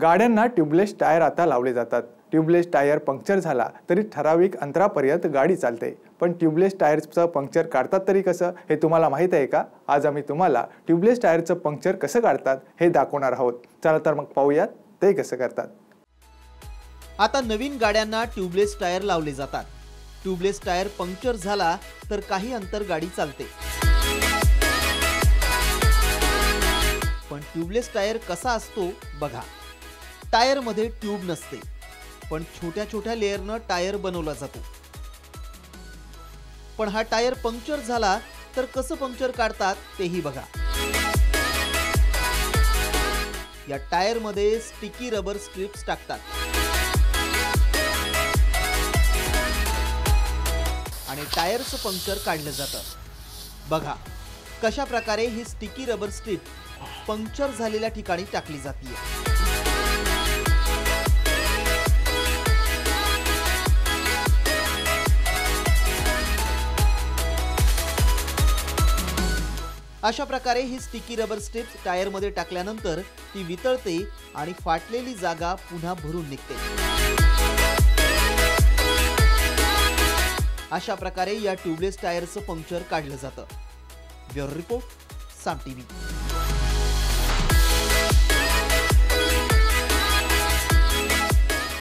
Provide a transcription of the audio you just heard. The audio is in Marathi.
गाड्यांना ट्यूबलेस टायर आता लावले जातात. ट्यूबलेस टायर पंक्चर झाला तरी ठराविक अंतरापर्यंत गाडी चालते. पण ट्यूबलेस टायरचं पंक्चर काढतात तरी कसं? हे तुम्हाला माहीत आहे का? आज आम्ही तुम्हाला ट्यूबलेस टायरचं पंक्चर कसं काढतात हे दाखवणार आहोत. चला तर मग पाहूयात ते कसं करतात. आता नवीन गाड्यांना ट्यूबलेस टायर लावले जातात. ट्यूबलेस टायर पंक्चर झाला तर काही अंतर गाडी चालते. पण ट्यूबलेस टायर कसा असतो बघा. टायरमध्ये ट्यूब नसते पण छोट्या छोट्या लेअरनं टायर बनवला जातो. पण हा टायर पंक्चर झाला तर कसं पंक्चर काढतात तेही बघा. या टायरमध्ये स्टिकी रबर स्ट्रिप्स टाकतात. आणि टायरचं पंक्चर काढलं जातं. बघा कशा प्रकारे ही स्टिकी रबर स्ट्रिप पंक्चर झालेल्या ठिकाणी टाकली जाते अशा प्रकारे ही स्टिकी रबर स्ट्रिप्स टायरमध्ये टाकल्यानंतर ती वितळते आणि फाटलेली जागा पुन्हा भरून निघते. अशा प्रकारे या ट्यूबलेस टायरचं पंक्चर काढलं जातं. Bureau report Saam TV.